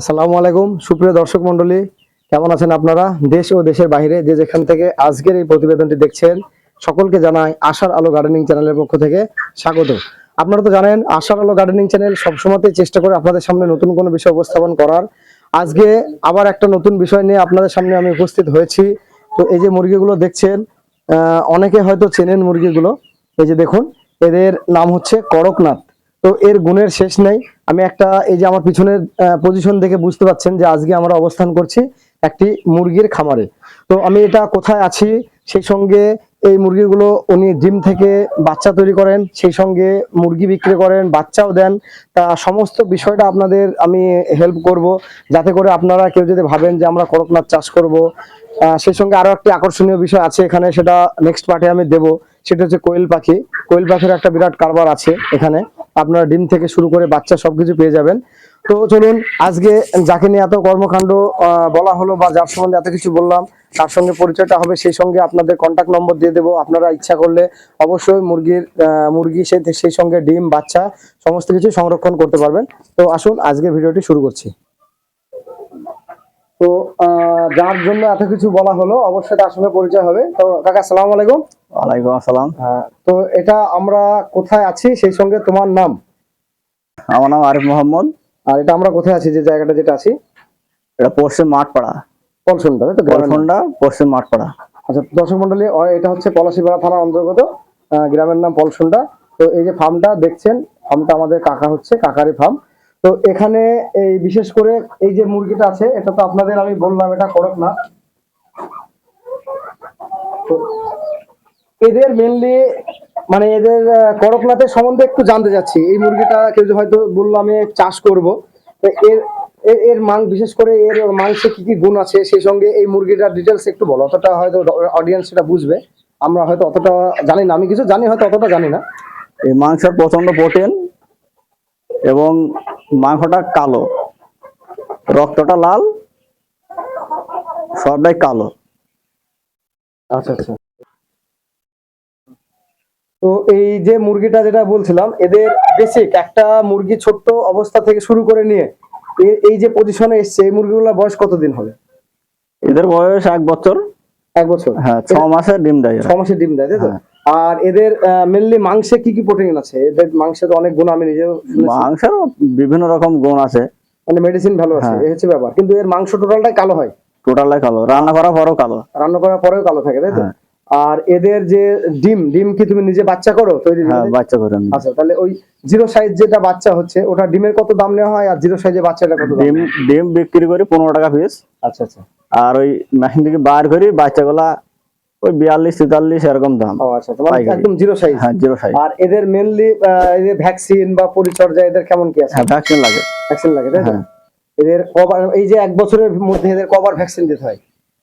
আসসালামু আলাইকুম। সুপ্রিয় দর্শক মণ্ডলী, কেমন আছেন আপনারা? দেশ ও দেশের বাইরে যে যেখান থেকে আজকের এই প্রতিবেদনটি দেখছেন, সকলকে জানাই আশার আলো গার্ডেনিং চ্যানেলের পক্ষ থেকে স্বাগত। আপনারা তো জানেন, আশার আলো গার্ডেনিং চ্যানেল সবসময়তেই চেষ্টা করে আপনাদের সামনে নতুন কোনো বিষয় উপস্থাপন করার। আজকে আবার একটা নতুন বিষয় নিয়ে আপনাদের সামনে আমি উপস্থিত হয়েছি। তো এই যে মুরগিগুলো দেখছেন অনেকে হয়তো চেনেন মুরগিগুলো। এই যে দেখুন, এদের নাম হচ্ছে করকনাথ। তো এর গুণের শেষ নেই। আমি একটা, এই যে আমার পিছনের পজিশন দেখে বুঝতে পাচ্ছেন যে আজকে আমরা অবস্থান করছি একটি মুরগির খামারে। তো আমি এটা কোথায় আছি, সেই সঙ্গে এই মুরগিগুলো উনি ডিম থেকে বাচ্চা তৈরি করেন, সেই সঙ্গে মুরগি বিক্রি করেন, বাচ্চাও দেন। তা সমস্ত বিষয়টা আপনাদের আমি হেল্প করব, যাতে করে আপনারা কেউ যদি ভাবেন যে আমরা করকনাথ চাষ করব সেই সঙ্গে আরও একটি আকর্ষণীয় বিষয় আছে এখানে, সেটা নেক্সট পার্টে আমি দেব। সেটা হচ্ছে কোয়েল পাখি। কোয়েল পাখির একটা বিরাট কারবার আছে এখানে। আপনারা ডিম থেকে শুরু করে বাচ্চা সবকিছু পেয়ে যাবেন। তো চলুন, আজকে যাকে নিয়ে এত কর্মকাণ্ড বলা হলো বা যার সম্বন্ধে এত কিছু বললাম, তার সঙ্গে পরিচয়টা হবে, সেই সঙ্গে আপনাদের কন্ট্যাক্ট নম্বর দিয়ে দেবো। আপনারা ইচ্ছা করলে অবশ্যই মুরগির মুরগি, সেই সেই সঙ্গে ডিম, বাচ্চা, সমস্ত কিছু সংরক্ষণ করতে পারবেন। তো আসুন, আজকে ভিডিওটি শুরু করছি। তো যার জন্য এত কিছু বলা হলো অবশ্যই তার সঙ্গে পরিচয় হবে। তো কাকা সালাম আলাইকুম। ওয়ালাইকুম আসসালাম। হ্যাঁ, তো এটা আমরা কোথায় আছি? সেই সঙ্গে তোমার নাম? আমার নাম আরিফ মোহাম্মদ। আর এটা আমরা কোথায় আছি? যে জায়গাটা যেটা আছি? এটা পশ্চিম মাঠপাড়া। পলসনটা তাই তো? গ্রামের পশ্চিম মাঠপাড়া। আচ্ছা দর্শক মন্ডলী এটা হচ্ছে পলাশিপাড়া থানার অন্তর্গত গ্রামের নাম পলসনটা। তো এই যে ফার্মটা দেখছেন ফার্মটা আমাদের কাকা হচ্ছে কাকারি ফার্ম তো এখানে এই বিশেষ করে এই যে মুরগিটা আছে, এটা তো আপনাদের আমি বললাম, এটা করক না। এদের মেনলি মানে এদের করকনাথের সম্বন্ধে একটু জানতে চাচ্ছি। এই মুরগিটা কেউ হয়তো বলল আমি চাষ করব। এর- এর মাং, বিশেষ করে এর মাংসে কি কি গুণ আছে, সেই সঙ্গে এই মুরগিটার ডিটেলস একটু বলো। অতটা হয়তো অডিয়েন্স সেটা বুঝবে। আমরা হয়তো অতটা জানি না। আমি কিছু জানি, হয়তো অতটা জানি না। এই মাংসের প্রচণ্ড প্রোটিন এবং মাংসটা কালো। রক্তটা লাল সবটাই কালো। আচ্ছা আচ্ছা। তো এই যে মুরগিটা যেটা বলছিলাম এদের বেসিক একটা মুরগি ছোট্ট অবস্থা থেকে শুরু করে নিয়ে এই যে পজিশনে এসছে এই মুরগিগুলোর বয়স কতদিন হবে? এদের বয়স এক বছর। এক বছর। হ্যাঁ ছ মাসে ডিম দেয় ছ মাসের ডিম দেয় তাই তো? হ্যাঁ। আর এদের মেনলি মাংসে কি কি প্রোটিন আছে? এদের মাংসে তো অনেক গুণ আমি নিজেও মাংসের বিভিন্ন রকম গুণ আছে। মানে মেডিসিন ভালো আছে হ্যাঁ। এই হচ্ছে ব্যাপার। কিন্তু এর মাংস টোটালটাই কালো হয়। টোটালটাই কালো। রান্না করার পরও কালো। রান্না করার পরেও কালো থাকে তাই তো? হ্যাঁ। আর এদের যে ডিম ডিম কি তুমি নিজে বাচ্চা করো তৈরি হ্যাঁ বাচ্চা করে নিই। আচ্ছা তাহলে ওই জিরো সাইজ যেটা বাচ্চা হচ্ছে ওটা ডিমের কত দাম নেওয়া হয় আর জিরো সাইজের বাচ্চাটা কত দাম? ডিম ডিম বিক্রি করি পনেরো টাকা পিস আচ্ছা আচ্ছা। আর ওই মেশিন থেকে বার করি বাচ্চাগুলা ওই বিয়াল্লিশ তেতাল্লিশ এরকম দাম। আচ্ছা পাইকারি। একদম জিরো সাইজ হ্যাঁ জিরো সাইজ আর এদের মেনলি ভ্যাকসিন বা পরিচর্যা এদের কেমন কি আছে? ভ্যাকসিন লাগে। ভ্যাকসিন লাগে তাই হ্যাঁ। এদের এই যে এক বছরের মধ্যে এদের ভ্যাকসিন দিতে হয়?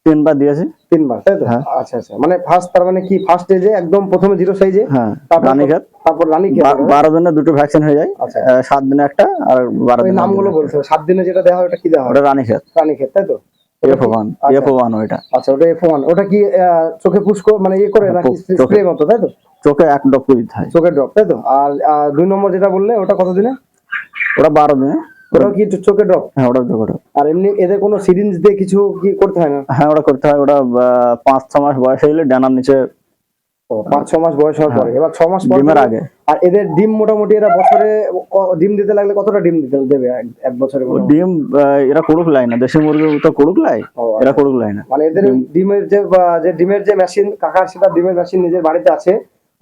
তিনবার দিয়েছি। তিনবার তাই তো? হ্যাঁ। আচ্ছা আচ্ছা। মানে ফার্স্ট তার মানে কি ফার্স্ট এজে একদম প্রথমে জিরো সাইজে হ্যাঁ রানীঘাট তারপর রানী বা- বারো দিনে দুটো ভ্যাকসিন হয়ে যায়। আচ্ছা। সাত দিনে একটা আর বারো ওই দিনে নামগুলো। বলতে সাত দিনে যেটা দেওয়া হয় ওটা কি দেওয়া হয়? ওটা রানীঘাট রানী ক্ষেত তাই তো? এফ ওয়ান আচ্ছা। এফ ওয়ান ওইটা। আচ্ছা ওটা এফ ওয়ান ওটা কি চোখে মানে ইয়ে করে নাকি চোখে- স্প্রে মতো তাই তো? চোখে এক ডপ্পু দিতে হয়। ড্রপ তাই তো? আর দুই নম্বর যেটা বললে ওটা কত দিনে? ওটা বারো দিনে। কি ড্রপ? হ্যাঁ ওটা চোখে। আর এমনি এদের কোনো সিরিঞ্জ দিয়ে কিছু কি করতে হয় না? হ্যাঁ ওটা করতে হয়। ওটা পাঁচ ছ মাস বয়স হইলে ডানার নিচে ও, পাঁচ ছ মাস বয়স হওয়ার পরে। এবার ছ মাস পর ডিমের আগে। আর এদের ডিম মোটামুটি এরা বছরে ডিম দিতে লাগলে কতটা ডিম দিতে দেবে এক- বছরে ডিম এরা কুড়ুক লাই না। দেশি মুরগি তো কুড়ুক লাই ও, এরা কুড়ুক লাই না। মানে এদের ডিমের যে যে ডিমের যে মেশিন কাকার সেটা ডিমের মেশিন নিজের বাড়িতে আছে।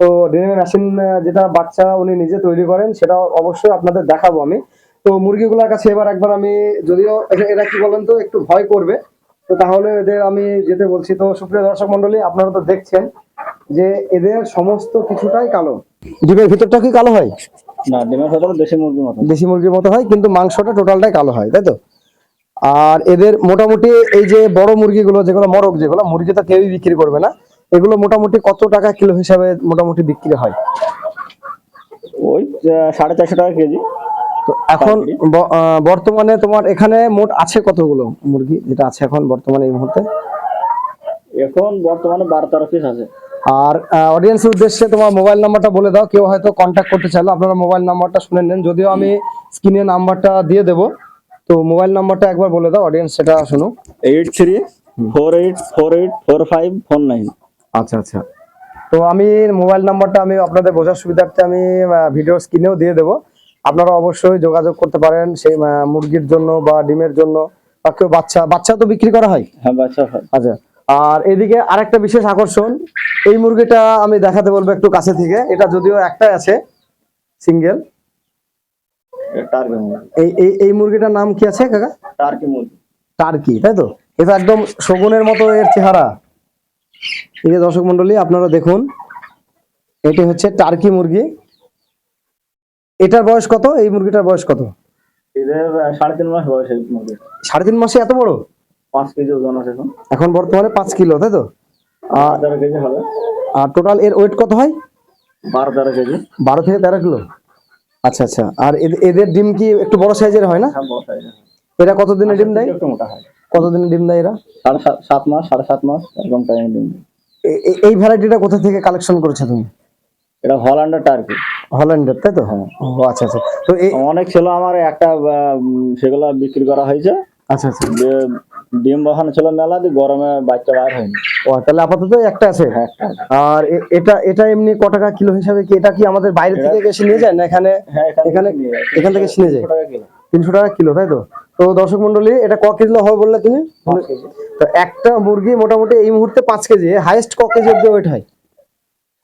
তো ডিমের মেশিন যেটা বাচ্চা উনি নিজে তৈরি করেন সেটা অবশ্যই আপনাদের দেখাবো আমি। তো মুরগিগুলোর কাছে এবার একবার আমি যদিও এরা কি বলেন তো একটু ভয় করবে। তো তাহলে এদের আমি যেতে বলছি। তো সুপ্রিয় দর্শক মন্ডলী আপনারা তো দেখছেন। যে এদের সমস্ত কিছুটাই কালো। ডিমের ভিতরটা কি কালো হয়? না ডিমের ভেতরে দেশি মুরগির মতো দেশি মুরগির মতো হয় কিন্তু মাংসটা টোটালটাই কালো হয় তাই তো? আর এদের মোটামুটি এই যে বড় মুরগিগুলো যেগুলো মরক যেগুলো মুরগি তো কেউই বিক্রি করবে না এগুলো মোটামুটি কত টাকা কিলো হিসাবে মোটামুটি বিক্রি হয়? ওই সাড়ে চারশো টাকা কেজি। তো এখন ব- বর্তমানে তোমার এখানে মোট আছে কতগুলো মুরগি যেটা আছে এখন বর্তমানে এই মুহূর্তে? এখন বর্তমানে বারো তেরো পিস আছে। আর অডিয়েন্সের উদ্দেশ্যে তোমার মোবাইল নাম্বারটা বলে দাও কেউ হয়তো কন্ট্যাক্ট করতে চাইলো আপনারা মোবাইল নাম্বারটা শুনে নেন। যদিও আমি স্ক্রিনে নাম্বারটা দিয়ে দেবো তো মোবাইল নাম্বারটা একবার বলে দাও অডিয়েন্স সেটা শুনুক। Eight three four eight four eight four five four nine আচ্ছা আচ্ছা। তো আমি মোবাইল নাম্বারটা আমি আপনাদের বোঝার সুবিধার্থে আমি ভিডিও স্ক্রিনেও দিয়ে দেবো। আপনারা অবশ্যই যোগাযোগ করতে পারেন সেই মুরগির জন্য বা ডিমের জন্য বা কেউ বাচ্চা বাচ্চা তো বিক্রি করা হয়? হ্যাঁ বাচ্চা হয়। আচ্ছা। আর এদিকে আরেকটা বিশেষ আকর্ষণ এই মুরগিটা আমি দেখাতে বলব একটু কাছে থেকে। এটা যদিও একটাই আছে সিঙ্গেল এই এই এই মুরগিটার নাম কি আছে কাকা? টার্কি মুরগি। টার্কি তাই তো? এটা একদম শগুনের মতো এর চেহারা। এই যে দর্শক মন্ডলী আপনারা দেখুন এটি হচ্ছে টার্কি মুরগি। এটার বয়স কত? এই মুরগিটার বয়স কত? সাড়ে তিন মাস বয়স সাড়ে তিন মাসে এত বড়? পাঁচ কেজি ওজন আছে এখন। এখন বর্তমানে পাঁচ কিলো তাই তো? তেরো কেজি হবে। আর টোটাল এর ওয়েট কত হয়? বারো তেরো কেজি। বারো থেকে তেরো কিলো? আচ্ছা আচ্ছা। আর এদের ডিম কি একটু বড় সাইজের হয় না? হ্যাঁ বড় size এর। এরা কতদিনে ডিম দেয়? একটু মোটা হয়। কতদিনে ডিম দেয় এরা? সাড়ে সাত মাস সাড়ে সাত মাস এরকম টাইম দিন এ- এই ভ্যারাইটিটা কোথা থেকে কালেকশন করেছ তুমি? এটা হল্যান্ডের টার্কি। হল্যান্ডের তাই তো? ও আচ্ছা আচ্ছা। তো অনেক ছিল আমার একটা সেগুলো বিক্রি করা হয়েছে। আচ্ছা আচ্ছা। ডিম বসানো ছিল মেলা দিয়ে গরমে বাচ্চা বার হয়নি। ও তাহলে আপাতত একটা আছে? হ্যাঁ, আর এটা এটা এমনি ক টাকা কিলো হিসাবে কি এটা কি আমাদের বাইরে থেকে এসে নিয়ে যায় না এখানে? হ্যাঁ এখান এখানে থেকে নিয়ে এখান থেকে নিয়ে যায়? তিনশো টাকা কিলো। তাই তো? তো দর্শক মন্ডলী এটা ক কিলো হবে বললে তুমি? কেজি। তো একটা মুরগি মোটামুটি এই মুহূর্তে পাঁচ কেজি। হাইয়েস্ট ক কেজি অব্দি ওয়েট হয়?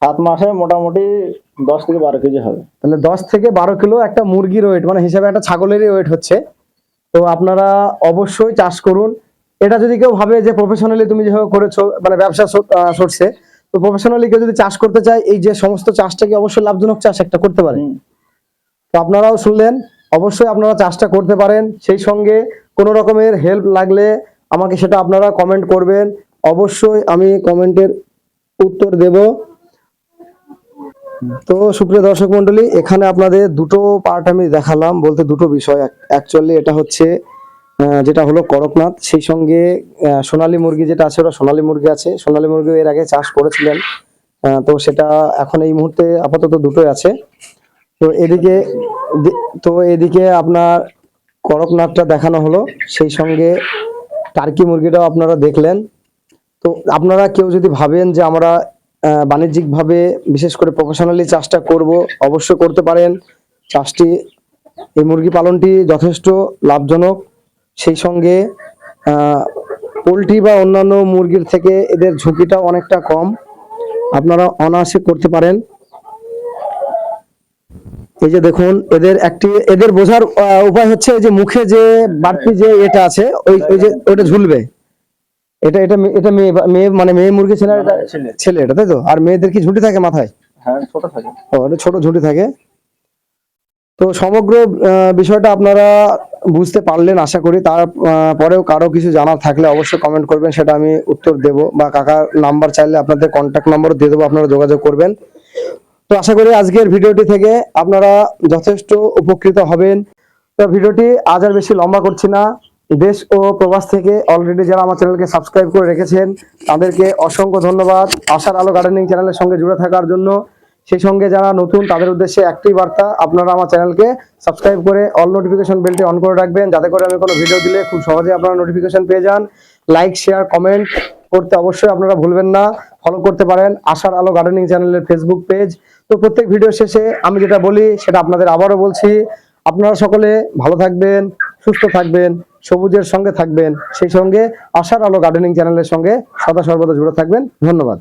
সাত মাসে মোটামুটি দশ থেকে বারো কেজি হবে। তাহলে দশ থেকে বারো কিলো একটা মুরগির ওয়েট মানে হিসাবে একটা ছাগলেরই ওয়েট হচ্ছে। তো আপনারা অবশ্যই চাষ করুন। এটা যদি কেউ ভাবে যে প্রফেশনালি তুমি যেভাবে করেছ মানে ব্যবসা সোর্সে তো প্রফেশনালি কেউ যদি চাষ করতে চায় এই যে সমস্ত চাষটা কি অবশ্যই লাভজনক চাষ একটা করতে পারে। তো আপনারাও শুনলেন অবশ্যই আপনারা চাষটা করতে পারেন। সেই সঙ্গে কোনো রকমের হেল্প লাগলে আমাকে সেটা আপনারা কমেন্ট করবেন। অবশ্যই আমি কমেন্টের উত্তর দেব। তো সুপ্রিয় দর্শক মন্ডলী এখানে আপনাদের দুটো পার্ট আমি দেখালাম বলতে দুটো বিষয়। অ্যাকচুয়ালি এটা হচ্ছে যেটা হলো করকনাথ, সেই সঙ্গে সোনালী মুরগি যেটা আছে, ওটা সোনালী মুরগি আছে। সোনালী মুরগি এর আগে চাষ করেছিলেন। তো সেটা এখন এই মুহূর্তে আপাতত দুটোই আছে। তো এদিকে তো এদিকে আপনার করকনাথটা দেখানো হলো। সেই সঙ্গে টার্কি মুরগিটাও আপনারা দেখলেন। তো আপনারা কেউ যদি ভাবেন যে আমরা বাণিজ্যিকভাবে বিশেষ করে প্রফেশনালি চাষটা করব, অবশ্যই করতে পারেন। চাষটি, এই মুরগি পালনটি যথেষ্ট লাভজনক। সেই সঙ্গে পোলট্রি বা অন্যান্য মুরগির থেকে এদের ঝুঁকিটা অনেকটা কম। আপনারা অনায়াসে করতে পারেন। এই যে দেখুন এদের একটি এদের বোঝার উপায় হচ্ছে এই যে মুখে যে বাড়তি যে এটা আছে ওই ওই যে ওটা ঝুলবে। এটা এটা এটা মেয়ে মেয়ে মানে মেয়ে মুরগি ছেলে ছেলে। ছেলে এটা তাই তো? আর মেয়েদের কি ঝুঁটি থাকে মাথায়? হ্যাঁ ছোট থাকে। ও এটা ছোট ঝুঁটি থাকে। তো সমগ্র বিষয়টা আপনারা বুঝতে পারলেন, আশা করি। তার পরেও কারও কিছু জানার থাকলে অবশ্যই কমেন্ট করবেন, সেটা আমি উত্তর দেব বা কাকার নাম্বার চাইলে আপনাদের কন্ট্যাক্ট নাম্বারও দিয়ে দেবো, আপনারা যোগাযোগ করবেন। তো আশা করি আজকের ভিডিওটি থেকে আপনারা যথেষ্ট উপকৃত হবেন। তো ভিডিওটি আজ আর বেশি লম্বা করছি না। দেশ ও প্রবাস থেকে অলরেডি যারা আমার চ্যানেলকে সাবস্ক্রাইব করে রেখেছেন, তাদেরকে অসংখ্য ধন্যবাদ। আশার আলো গার্ডেনিং চ্যানেলের সঙ্গে জুড়ে থাকার জন্য সেই সঙ্গে যারা নতুন, তাদের উদ্দেশ্যে একটি বার্তা, আপনারা আমার চ্যানেলকে সাবস্ক্রাইব করে অল নোটিফিকেশন বেলটি অন করে রাখবেন, যাতে করে আমি কোনো ভিডিও দিলে খুব সহজে আপনারা নোটিফিকেশন পেয়ে যান। লাইক শেয়ার কমেন্ট করতে অবশ্যই আপনারা ভুলবেন না। ফলো করতে পারেন আশার আলো গার্ডেনিং চ্যানেলের ফেসবুক পেজ তো প্রত্যেক ভিডিও শেষে আমি যেটা বলি, সেটা আপনাদের আবারও বলছি। আপনারা সকলে ভালো থাকবেন, সুস্থ থাকবেন, সবুজের সঙ্গে থাকবেন। সেই সঙ্গে আশার আলো গার্ডেনিং চ্যানেলের সঙ্গে সদা সর্বদা জুড়ে থাকবেন। ধন্যবাদ।